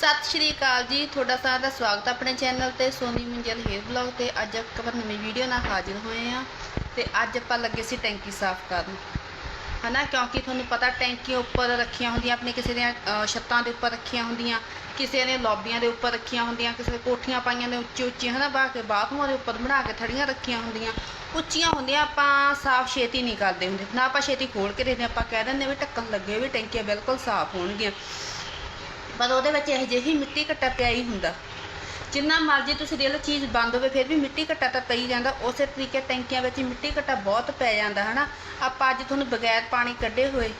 ਸਤਿ ਸ਼੍ਰੀ ਅਕਾਲ ਜੀ। ਤੁਹਾਡਾ ਸਾਰਿਆਂ ਦਾ ਸਵਾਗਤ ਹੈ ਆਪਣੇ ਚੈਨਲ ਤੇ, ਸੋਨੀ ਮੰਜਲ ਹੇਅਰ ਬਲੌਗ ਤੇ। ਅੱਜ ਇੱਕ ਨਵੀਂ ਵੀਡੀਓ ਨਾਲ ਹਾਜ਼ਰ ਹੋਏ ਆ ਤੇ ਅੱਜ ਆਪਾਂ ਲੱਗੇ ਸੀ ਟੈਂਕੀ ਸਾਫ਼ ਕਰਨ। ਹਨਾ, ਕਿਉਂਕਿ ਤੁਹਾਨੂੰ ਪਤਾ ਟੈਂਕੀਆਂ ਉੱਪਰ ਰੱਖੀਆਂ ਹੁੰਦੀਆਂ, ਆਪਣੇ ਕਿਸੇ ਦੀਆਂ ਛੱਤਾਂ ਦੇ ਉੱਪਰ ਰੱਖੀਆਂ ਹੁੰਦੀਆਂ, ਕਿਸੇ ਨੇ ਲੌਬੀਆਂ ਦੇ ਉੱਪਰ ਰੱਖੀਆਂ ਹੁੰਦੀਆਂ, ਕਿਸੇ ਕੋਠੀਆਂ ਪਾਈਆਂ ਨੇ ਉੱਚੀ ਉੱਚੀਆਂ ਹਨਾ, ਬਾ ਕੇ ਬਾਥਰੂਮਾਂ ਦੇ ਉੱਪਰ ਬਣਾ ਕੇ ਥੜੀਆਂ ਰੱਖੀਆਂ ਹੁੰਦੀਆਂ। ਉੱਚੀਆਂ ਹੁੰਦੀਆਂ ਆਪਾਂ ਸਾਫ਼ ਛੇਤੀ ਨਹੀਂ ਕਰਦੇ ਹੁੰਦੇ। ਨਾ ਆਪਾਂ ਛੇਤੀ ਖੋਲ ਕੇ ਦੇਖਦੇ, ਆਪਾਂ ਕਹਿ ਦਿੰਦੇ ਵੀ ਢੱਕਣ ਲੱਗੇ ਵੀ ਟੈਂਕੀਆਂ ਬਿਲਕੁਲ ਸਾਫ਼ ਹੋਣਗੀਆਂ। ਪਰ ਉਹਦੇ ਵਿੱਚ ਇਹ ਜਿਹੀ ਮਿੱਟੀ ਘੱਟਾ ਪਿਆ ਹੀ ਹੁੰਦਾ। ਜਿੰਨਾ ਮਰਜ਼ੀ ਤੁਸੀਂ ਦੇਖ ਲਓ, ਚੀਜ਼ ਬੰਦ ਹੋਵੇ, ਫਿਰ ਵੀ ਮਿੱਟੀ ਘੱਟਾ ਤਾਂ ਪਈ ਜਾਂਦਾ। ਉਸੇ ਤਰੀਕੇ ਟੈਂਕੀਆਂ ਵਿੱਚ ਮਿੱਟੀ ਘੱਟਾ ਬਹੁਤ ਪੈ ਜਾਂਦਾ, ਹਨਾ? ਆਪਾਂ ਅੱਜ ਤੁਹਾਨੂੰ ਬਗੈਰ ਪਾਣੀ ਕੱਢੇ ਹੋਏ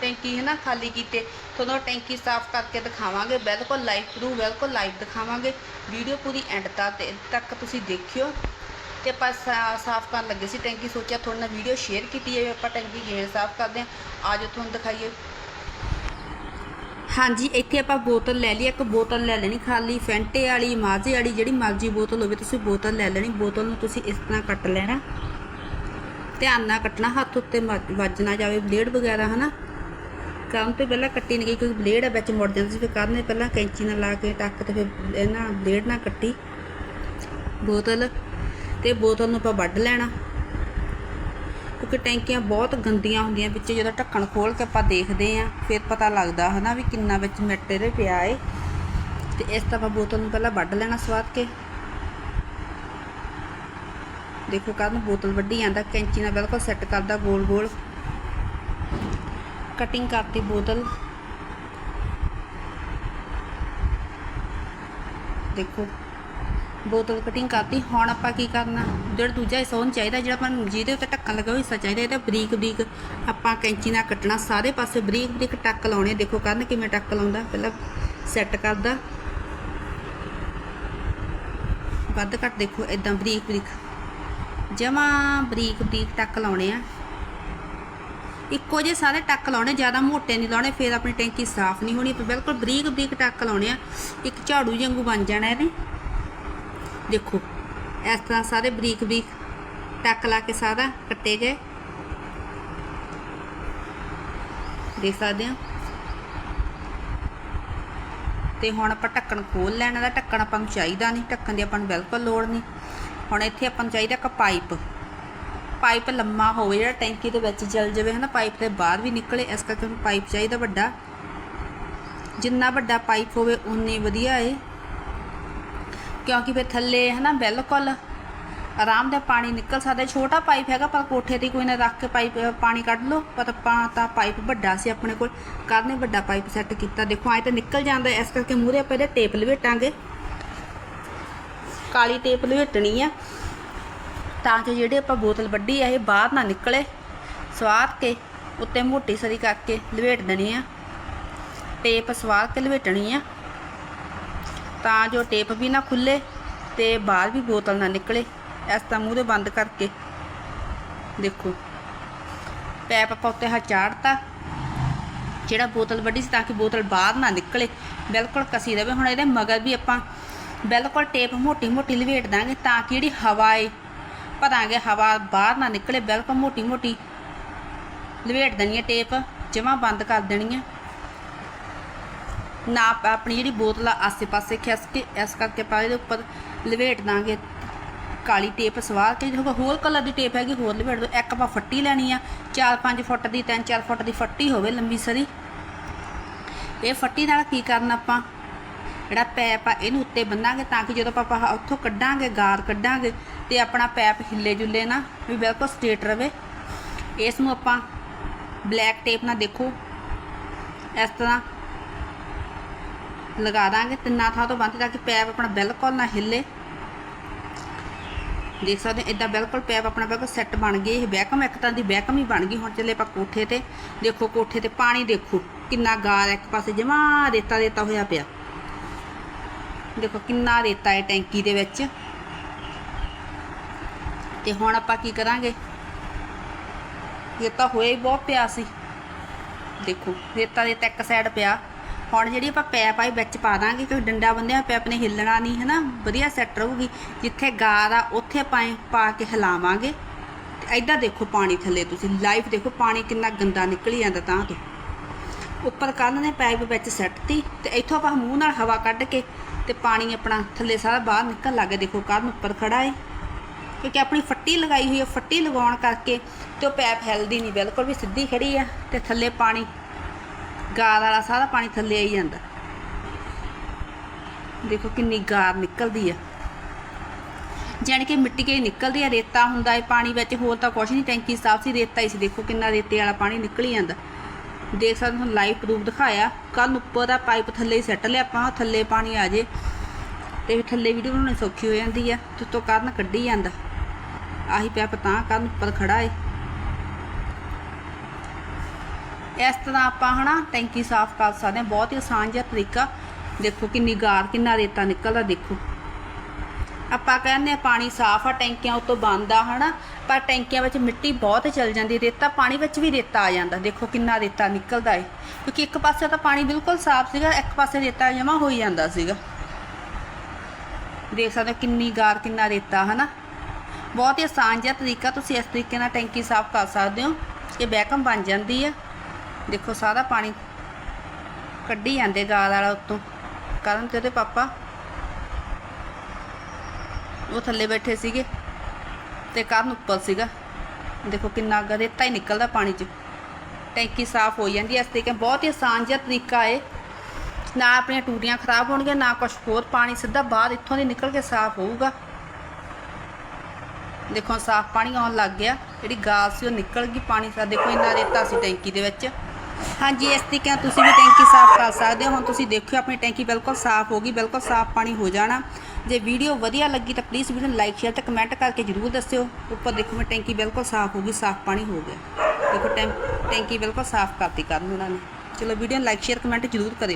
ਟੈਂਕੀ, ਹਨਾ, ਖਾਲੀ ਕੀਤੇ, ਤੁਹਾਨੂੰ ਟੈਂਕੀ ਸਾਫ਼ ਕਰਕੇ ਦਿਖਾਵਾਂਗੇ। ਬਿਲਕੁਲ ਲਾਈਵ ਥਰੂ ਬਿਲਕੁਲ ਲਾਈਵ ਦਿਖਾਵਾਂਗੇ। ਵੀਡੀਓ ਪੂਰੀ ਐਂਡ ਤੱਕ ਤੱਕ ਤੁਸੀਂ ਦੇਖਿਓ। ਤੇ ਆਪਾਂ ਸਾ- ਸਾਫ਼ ਕਰਨ ਲੱਗੇ ਸੀ ਟੈਂਕੀ, ਸੋਚਿਆ ਤੁਹਾਡੇ ਨਾਲ ਵੀਡੀਓ ਸ਼ੇਅਰ ਕੀਤੀ ਜਾਵੇ। ਆਪਾਂ ਟੈਂਕੀ ਕਿਵੇਂ ਸਾਫ਼ ਕਰਦੇ ਹਾਂ ਅੱਜ ਤੁਹਾਨੂੰ ਦਿਖਾਈਏ। ਹਾਂਜੀ, ਇੱਥੇ ਆਪਾਂ ਬੋਤਲ ਲੈ ਲਈ, ਇੱਕ ਬੋਤਲ ਲੈ ਲੈਣੀ ਖਾਲੀ, ਫੈਂਟੇ ਵਾਲੀ ਮਾਜ਼ੇ ਵਾਲੀ, ਜਿਹੜੀ ਮਰਜ਼ੀ ਬੋਤਲ ਹੋਵੇ, ਤੁਸੀਂ ਬੋਤਲ ਲੈ ਲੈਣੀ, ਬੋਤਲ ਨੂੰ ਤੁਸੀਂ ਇਸ ਤਰ੍ਹਾਂ ਕੱਟ ਲੈਣਾ। ਧਿਆਨ ਨਾਲ ਕੱਟਣਾ, ਹੱਥ ਉੱਤੇ ਮੱਝ- ਵੱਜ ਨਾ ਜਾਵੇ, ਬਲੇਡ ਵਗੈਰਾ, ਹਨਾ? ਕਰਨ ਤੋਂ ਪਹਿਲਾਂ ਕੱਟੀ ਨਹੀਂ ਗਈ, ਕਿਉਂਕਿ ਬਲੇਡ ਆ, ਵਿੱਚ ਮੁੜ ਜਾਂਦਾ ਸੀ, ਫਿਰ ਕਰਨ ਪਹਿਲਾਂ ਕੈਂਚੀ ਨਾਲ ਲਾ ਕੇ ਟੱਕ ਤੇ ਫਿਰ ਇਹਨਾਂ ਬਲੇਡ ਨਾਲ ਕੱਟੀ ਬੋਤਲ, ਤੇ ਬੋਤਲ ਨੂੰ ਆਪਾਂ ਵੱਢ ਲੈਣਾ। ਕਿਉਂਕਿ ਟੈਂਕੀਆਂ ਬਹੁਤ ਗੰਦੀਆਂ ਹੁੰਦੀਆਂ, ਵਿੱਚ ਜਦੋਂ ਢੱਕਣ ਖੋਲ ਕੇ ਆਪਾਂ ਦੇਖਦੇ ਆਂ ਫਿਰ ਪਤਾ ਲੱਗਦਾ ਹਨਾ ਵੀ ਕਿੰਨਾ ਵਿੱਚ ਮਿੱਟ ਇਹਦੇ ਪਿਆ ਏ। ਤੇ ਇਸ ਤਰ੍ਹਾਂ ਆਪਾਂ ਬੋਤਲ ਨੂੰ ਪਹਿਲਾਂ ਵੱਢ ਲੈਣਾ ਸਵਾਦ ਕੇ। ਦੇਖੋ ਕਰਨ ਬੋਤਲ ਵੱਢੀ ਜਾਂਦਾ, ਕੈਂਚੀ ਨਾਲ ਬਿਲਕੁਲ ਸੈੱਟ ਕਰਦਾ ਗੋਲ ਗੋਲ ਕਟਿੰਗ ਕਰਤੀ ਬੋਤਲ। ਦੇਖੋ ਬੋਤਲ ਕਟਿੰਗ ਕਰਤੀ। ਹੁਣ ਆਪਾਂ ਕੀ ਕਰਨਾ? ਜਿਹੜਾ ਦੂਜਾ ਹਿੱਸਾ ਉਹਨੂੰ ਚਾਹੀਦਾ, ਜਿਹੜਾ ਆਪਾਂ ਨੂੰ ਜਿਹਦੇ ਉੱਤੇ ਢੱਕਣ ਲੱਗਾ ਉਹ ਹਿੱਸਾ ਚਾਹੀਦਾ, ਇਹਦਾ ਬਰੀਕ ਬਰੀਕ ਆਪਾਂ ਕੈਂਚੀ ਨਾਲ ਕੱਟਣਾ। ਸਾਰੇ ਪਾਸੇ ਬਰੀਕ ਬਰੀਕ ਟੱਕ ਲਾਉਣੇ ਦੇਖੋ ਕਰਨ ਕਿਵੇਂ ਟੱਕ ਲਾਉਂਦਾ। ਪਹਿਲਾਂ ਸੈੱਟ ਕਰਦਾ। ਵੱਧ ਘੱਟ ਦੇਖੋ ਇਦਾਂ ਬਰੀਕ ਬਰੀਕ। ਜਮਾ ਬਰੀਕ ਬਰੀਕ ਟੱਕ ਲਾਉਣੇ ਆ। ਇੱਕੋ ਜਿਹੇ ਸਾਰੇ ਟੱਕ ਲਾਉਣੇ, ਜ਼ਿਆਦਾ ਮੋਟੇ ਨਹੀਂ ਲਾਉਣੇ। ਫਿਰ ਆਪਣੀ ਟੈਂਕੀ ਸਾਫ਼ ਨਹੀਂ ਹੋਣੀ। ਬਿਲਕੁਲ ਬਰੀਕ ਬਰੀਕ ਟੱਕ ਲਾਉਣੇ ਆ। ਇੱਕ ਝਾੜੂ ਵਾਂਗੂ ਬਣ ਜਾਣਾ ਇਹਨੇ ਦੇਖੋ, ਇਸ ਤਰ੍ਹਾਂ ਸਾਰੇ ਬਰੀਕ ਬਰੀਕ ਟੱਕ ਲਾ ਕੇ ਸਾਰਾ ਕੱਟੇ ਗਏ। ਦੇਖ ਸਕਦੇ ਹੋ। ਤੇ ਹੁਣ ਆਪਾਂ ਢੱਕਣ ਖੋਲ ਲੈਣਾ ਦਾ ਢੱਕਣ ਆਪਾਂ ਨੂੰ ਚਾਹੀਦਾ ਨਹੀਂ, ਢੱਕਣ ਦੀ ਆਪਾਂ ਨੂੰ ਬਿਲਕੁਲ ਲੋੜ ਨਹੀਂ। ਹੁਣ ਇੱਥੇ ਆਪਾਂ ਨੂੰ ਚਾਹੀਦਾ ਇੱਕ ਪਾਈਪ। ਪਾਈਪ ਲੰਮਾ ਹੋਵੇ, ਜਿਹੜਾ ਟੈਂਕੀ ਦੇ ਵਿੱਚ ਜਲ ਜਾਵੇ, ਹਨਾ, ਪਾਈਪ ਦੇ ਬਾਹਰ ਵੀ ਨਿਕਲੇ, ਇਸ ਕਰਕੇ ਉਹਨੂੰ ਪਾਈਪ ਚਾਹੀਦਾ ਵੱਡਾ। ਜਿੰਨਾ ਵੱਡਾ ਪਾਈਪ ਹੋਵੇ ਉਨੀ ਵਧੀਆ ਏ। ਕਿਉਂਕਿ ਫਿਰ ਥੱਲੇ ਹੈ ਨਾ ਬਿਲਕੁਲ ਆਰਾਮ ਦਾ ਪਾਣੀ ਨਿਕਲ ਸਕਦਾ ਛੋਟਾ ਪਾਈਪ ਹੈਗਾ, ਪਰ ਕੋਠੇ ਤੇ ਕੋਈ ਨਾ ਰੱਖ ਕੇ ਪਾਈਪ ਪਾਣੀ ਕੱਢ ਲਓ। ਪਰ ਆਪਾਂ ਤਾਂ ਪਾਈਪ ਵੱਡਾ ਸੀ ਆਪਣੇ ਕੋਲ। ਕਰਨੇ ਵੱਡਾ ਪਾਈਪ ਸੈੱਟ ਕੀਤਾ? ਦੇਖੋ ਐ ਤਾਂ ਨਿਕਲ ਜਾਂਦਾ ਇਸ ਕਰਕੇ ਮੂਹਰੇ ਆਪਾਂ ਇਹਦੇ ਟੇਪ ਲਵੇਟਾਂਗੇ। ਕਾਲੀ ਟੇਪ ਲਵੇਟਣੀ ਆ। ਤਾਂ ਕਿ ਜਿਹੜੇ ਆਪਾਂ ਬੋਤਲ ਵੱਡੀ ਆ, ਇਹ ਬਾਹਰ ਨਾ ਨਿਕਲੇ। ਸਵਾਰ ਕੇ ਉੱਤੇ ਮੋਟੀ ਸਰੀ ਕਰਕੇ ਲਵੇਟ ਦੇਣੀ ਆ। ਟੇਪ ਸਵਾਰ ਕੇ ਲਵੇਟਣੀ ਆ। ਤਾਂ ਜੋ ਟੇਪ ਵੀ ਨਾ ਖੁੱਲੇ ਤੇ ਬਾਹਰ ਵੀ ਬੋਤਲ ਨਾ ਨਿਕਲੇ। ਇਸ ਤਰ੍ਹਾਂ ਮੂੰਹ ਦੇ ਬੰਦ ਕਰਕੇ। ਦੇਖੋ। ਪੈਪ ਆਪਾਂ ਉੱਤੇ ਹਾ ਚਾੜਤਾ। ਜਿਹੜਾ ਬੋਤਲ ਵੱਡੀ ਸੀ ਤਾਂ ਕਿ ਬੋਤਲ ਬਾਹਰ ਨਾ ਨਿਕਲੇ। ਬਿਲਕੁਲ ਕਸੀ ਰਵੇ। ਹੁਣ ਇਹਦੇ ਮਗਰ ਵੀ ਆਪਾਂ ਬਿਲਕੁਲ ਟੇਪ ਮੋਟੀ ਮੋਟੀ ਲਵੇਟ ਦਾਂਗੇ ਤਾਂ ਕਿ ਜਿਹੜੀ ਹਵਾ ਏ ਭਰਾਂਗੇ ਹਵਾ ਬਾਹਰ ਨਾ ਨਿਕਲੇ। ਬਿਲਕੁਲ ਮੋਟੀ ਮੋਟੀ ਲਵੇਟ ਦੇਣੀ ਹੈ ਟੇਪ। ਜਮਾ ਬੰਦ ਕਰ ਦੇਣੀ ਹੈ ਨਾ ਆਪਾਂ ਆਪਣੀ ਜਿਹੜੀ ਬੋਤਲ ਆ ਆਸੇ-ਪਾਸੇ ਖਿਸ ਕੇ, ਇਸ ਕਰਕੇ ਆਪਾਂ ਇਹਦੇ ਉੱਪਰ ਲਵੇਟ ਦਾਂਗੇ। ਕਾਲੀ ਟੇਪ ਸਵਾਰ ਕੇ ਜਿਹੜਾ ਹੋਰ ਕਲਰ ਦੀ ਟੇਪ ਹੈਗੀ, ਹੋਰ ਲਵੇਟ ਦੋ। ਇੱਕ ਆਪਾਂ ਫੱਟੀ ਲੈਣੀ ਆ 4-5 ਫੁੱਟ ਦੀ 3-4 ਫੁੱਟ ਦੀ ਫੱਟੀ ਹੋਵੇ ਲੰਬੀ ਸਰੀ। ਇਹ ਫੱਟੀ ਨਾਲ ਕੀ ਕਰਨਾ ਆਪਾਂ? ਜਿਹੜਾ ਪੈਪ ਆ, ਇਹਨੂੰ ਉੱਤੇ ਬੰਨਾਂਗੇ ਤਾਂ ਕਿ ਜਦੋਂ ਆਪਾਂ ਆਹ ਉੱਥੋਂ ਕੱਢਾਂਗੇ ਗਾਰ ਕੱਢਾਂਗੇ ਤੇ ਆਪਣਾ ਪੈਪ ਹਿੱਲੇ ਜੁੱਲੇ ਨਾ ਵੀ ਬਿਲਕੁਲ ਸਟ੍ਰੇਟ ਰਵੇ। ਇਸ ਨੂੰ ਆਪਾਂ ਬਲੈਕ ਟੇਪ ਨਾਲ ਦੇਖੋ। ਇਸ ਤਰ੍ਹਾਂ ਲਗਾ ਦਾਂਗੇ, ਤਿੰਨਾਂ ਥਾਂ ਤੋਂ ਬੰਦ ਤਾਂ ਕਿ ਪੈਪ ਆਪਣਾ ਬਿਲਕੁਲ ਨਾ ਹਿੱਲੇ। ਦੇਖ ਸਕਦੇ ਇਦਾਂ ਬਿਲਕੁਲ ਪੈਪ ਆਪਣਾ ਬਿਲਕੁਲ ਸੈੱਟ ਬਣ ਗਈ ਇਹ ਬੈਕਮ ਇੱਕ ਤਰ੍ਹਾਂ ਦੀ ਬੈਕਮ ਹੀ ਬਣ ਗਈ। ਹੁਣ ਚੱਲੇ ਆਪਾਂ ਕੋਠੇ ਤੇ। ਦੇਖੋ, ਕੋਠੇ ਤੇ ਪਾਣੀ ਦੇਖੋ, ਕਿੰਨਾ ਗਾਰ ਇੱਕ ਪਾਸੇ ਜਮਾ ਰੇਤਾ ਰੇਤਾ ਹੋਇਆ ਪਿਆ। ਦੇਖੋ, ਕਿੰਨਾ ਰੇਤਾ ਹੈ ਟੈਂਕੀ ਦੇ ਵਿੱਚ। ਤੇ ਹੁਣ ਆਪਾਂ ਕੀ ਕਰਾਂਗੇ? ਰੇਤਾ ਹੋਇਆ ਹੀ ਬਹੁਤ ਪਿਆ ਸੀ। ਦੇਖੋ, ਰੇਤਾ ਦੇ ਇੱਕ ਸਾਈਡ ਪਿਆ। ਹੁਣ ਜਿਹੜੀ ਆਪਾਂ ਪੈਪ ਆਈ ਵਿੱਚ ਪਾ ਦਾਂਗੇ ਕਿਉਂਕਿ ਡੰਡਾ ਬੰਨਿਆ ਪੈਪ ਨੇ ਹਿੱਲਣਾ ਨਹੀਂ, ਹਨਾ? ਵਧੀਆ ਸੈੱਟ ਰਹੂਗੀ। ਜਿੱਥੇ ਗਾਰ ਆ, ਉੱਥੇ ਆਪਾਂ ਐਂ ਪਾ ਕੇ ਹਿਲਾਵਾਂਗੇ। ਤੇ ਐਦਾਂ ਦੇਖੋ ਪਾਣੀ ਥੱਲੇ ਤੁਸੀਂ ਲਾਈਵ ਦੇਖੋ ਪਾਣੀ ਕਿੰਨਾ ਗੰਦਾ ਨਿਕਲੀ ਜਾਂਦਾ ਤਾਂ ਤੋਂ। ਉੱਪਰ ਕੰਨ ਨੇ ਪਾਈਪ ਵਿੱਚ ਸੱਟਤੀ ਤੇ ਇੱਥੋਂ ਆਪਾਂ ਮੂੰਹ ਨਾਲ ਹਵਾ ਕੱਢ ਕੇ ਤੇ ਪਾਣੀ ਆਪਣਾ ਥੱਲੇ ਸਾਰਾ ਬਾਹਰ ਨਿਕਲ ਲੱਗੇ ਦੇਖੋ ਕੰਨ ਉੱਪਰ ਖੜਾ ਏ। ਕਿਉਂਕਿ ਆਪਣੀ ਫੱਟੀ ਲਗਾਈ ਹੋਈ ਹੈ ਫੱਟੀ ਲਗਾਉਣ ਕਰਕੇ ਤੇ ਉਹ ਪੈਪ ਹਿਲਦੀ ਨਹੀਂ, ਬਿਲਕੁਲ ਵੀ ਸਿੱਧੀ ਖੜੀ ਆ ਤੇ ਥੱਲੇ ਪਾਣੀ ਗਾਰ ਵਾਲਾ ਸਾਰਾ ਪਾਣੀ ਥੱਲੇ ਆਈ ਜਾਂਦਾ। ਦੇਖੋ ਕਿੰਨੀ ਗਾਰ ਨਿਕਲਦੀ ਆ। ਜਾਣੀ ਕਿ ਮਿੱਟੀ ਕੇ ਨਿਕਲਦੀ ਆ, ਰੇਤਾ ਹੁੰਦਾ ਏ ਪਾਣੀ ਵਿੱਚ, ਹੋਰ ਤਾਂ ਕੁਛ ਨਹੀਂ ਟੈਂਕੀ ਸਾਫ਼ ਸੀ, ਰੇਤਾ ਹੀ ਸੀ। ਦੇਖੋ ਕਿੰਨਾ ਰੇਤੇ ਵਾਲਾ ਪਾਣੀ ਨਿਕਲੀ ਜਾਂਦਾ। ਦੇਖ ਸਕਦੇ ਤੁਹਾਨੂੰ ਲਾਈਵ ਪ੍ਰੂਫ ਦਿਖਾਇਆ। ਕੱਲ ਉੱਪਰ ਦਾ ਪਾਈਪ ਥੱਲੇ ਹੀ ਸੱਟ ਲਿਆ ਆਪਾਂ, ਥੱਲੇ ਪਾਣੀ ਆ ਜੇ। ਤੇ ਥੱਲੇ ਵੀਡੀਓ ਬਣਾਉਣੀ ਸੌਖੀ ਹੋ ਜਾਂਦੀ ਆ, ਤੇ ਤੋਂ ਕਾਰਨ ਕੱਢੀ ਜਾਂਦਾ। ਆਹੀ ਪੈਪ ਤਾਂ ਕਾਰਨ ਉੱਪਰ ਖੜਾ ਏ। ਇਸ ਤਰ੍ਹਾਂ ਆਪਾਂ ਹਨਾ ਟੈਂਕੀ ਸਾਫ਼ ਕਰ ਸਕਦੇ ਹਾਂ। ਬਹੁਤ ਹੀ ਆਸਾਨ ਜਿਹਾ ਤਰੀਕਾ। ਦੇਖੋ ਕਿੰਨੀ ਗਾਰ, ਕਿੰਨਾ ਰੇਤਾ ਨਿਕਲਦਾ, ਦੇਖੋ। ਆਪਾਂ ਕਹਿੰਦੇ ਆ ਪਾਣੀ ਸਾਫ਼ ਆ, ਟੈਂਕੀਆਂ ਉਤੋਂ ਬੰਦ ਆ ਹਨਾ। ਪਰ ਟੈਂਕੀਆਂ ਵਿੱਚ ਮਿੱਟੀ ਬਹੁਤ ਚਲ ਜਾਂਦੀ ਰੇਤਾ, ਪਾਣੀ ਵਿੱਚ ਵੀ ਰੇਤਾ ਆ ਜਾਂਦਾ। ਦੇਖੋ ਕਿੰਨਾ ਰੇਤਾ ਨਿਕਲਦਾ ਏ। ਕਿਉਂਕਿ ਇੱਕ ਪਾਸੇ ਤਾਂ ਪਾਣੀ ਬਿਲਕੁਲ ਸਾਫ਼ ਸੀਗਾ, ਇੱਕ ਪਾਸੇ ਰੇਤਾ ਜਮਾ ਹੋਈ ਜਾਂਦਾ ਸੀਗਾ। ਦੇਖ ਸਕਦੇ ਹੋ ਕਿੰਨੀ ਗਾਰ, ਕਿੰਨਾ ਰੇਤਾ, ਹਨਾ। ਬਹੁਤ ਹੀ ਆਸਾਨ ਜਿਹਾ ਤਰੀਕਾ। ਤੁਸੀਂ ਇਸ ਤਰੀਕੇ ਨਾਲ ਟੈਂਕੀ ਸਾਫ਼ ਕਰ ਸਕਦੇ ਹੋ। ਇਹ ਬੈਕਮ ਬਣ ਜਾਂਦੀ ਹੈ ਦੇਖੋ, ਸਾਰਾ ਪਾਣੀ ਕੱਢੀ ਜਾਂਦੇ ਗਾਲ ਵਾਲਾ ਉੱਤੋਂ। ਕਰਨ ਤੇ ਉਹਦੇ ਪਾਪਾ। ਉਹ ਥੱਲੇ ਬੈਠੇ ਸੀਗੇ ਤੇ ਕਰਨ ਉੱਪਰ ਸੀਗਾ। ਦੇਖੋ, ਕਿੰਨਾ ਅੱਗਾ ਰੇਤਾ ਹੀ ਨਿਕਲਦਾ ਪਾਣੀ 'ਚ। ਟੈਂਕੀ ਸਾਫ਼ ਹੋ ਜਾਂਦੀ ਹੈ ਇਸ ਤਰੀਕੇ ਬਹੁਤ ਹੀ ਆਸਾਨ ਜਿਹਾ ਤਰੀਕਾ ਏ। ਨਾ ਆਪਣੀਆਂ ਟੂਟੀਆਂ ਖਰਾਬ ਹੋਣਗੀਆਂ, ਨਾ ਕੁਝ ਹੋਰ ਪਾਣੀ ਸਿੱਧਾ ਬਾਹਰ ਇੱਥੋਂ ਦੀ ਨਿਕਲ ਕੇ ਸਾਫ਼ ਹੋਊਗਾ। ਦੇਖੋ, ਸਾਫ਼ ਪਾਣੀ ਆਉਣ ਲੱਗ ਗਿਆ। ਜਿਹੜੀ ਗਾਲ ਸੀ ਉਹ ਨਿਕਲ ਗਈ ਪਾਣੀ ਸਾ ਦੇਖੋ, ਇੰਨਾ ਰੇਤਾ ਸੀ ਟੈਂਕੀ ਦੇ ਵਿੱਚ। ਹਾਂਜੀ, ਇਸ ਤਰੀਕੇ ਨਾਲ ਤੁਸੀਂ ਵੀ ਟੈਂਕੀ ਸਾਫ਼ ਕਰ ਸਕਦੇ ਹੋ। ਹੁਣ ਤੁਸੀਂ ਦੇਖਿਓ, ਆਪਣੀ ਟੈਂਕੀ ਬਿਲਕੁਲ ਸਾਫ਼ ਹੋ ਗਈ, ਬਿਲਕੁਲ ਸਾਫ਼ ਪਾਣੀ ਹੋ ਜਾਣਾ। ਜੇ ਵੀਡੀਓ ਵਧੀਆ ਲੱਗੀ ਤਾਂ ਪਲੀਜ਼ ਵੀਡੀਓ ਨੂੰ ਲਾਈਕ ਸ਼ੇਅਰ ਤੇ ਕਮੈਂਟ ਕਰਕੇ ਜਰੂਰ ਦੱਸਿਓ। ਉੱਪਰ ਦੇਖੋ, ਮੈਂ ਟੈਂਕੀ ਬਿਲਕੁਲ ਸਾਫ਼ ਹੋ ਗਈ, ਸਾਫ਼ ਪਾਣੀ ਹੋ ਗਿਆ। ਦੇਖੋ, ਟੈਂ- ਟੈਂਕੀ ਬਿਲਕੁਲ ਸਾਫ਼ ਕਰਤੀ ਕਰਨ ਉਹਨਾਂ ਨੇ। ਚਲੋ, ਵੀਡੀਓ ਨੂੰ ਲਾਈਕ ਸ਼ੇਅਰ ਕਮੈਂਟ ਜਰੂਰ ਕਰਿਓ।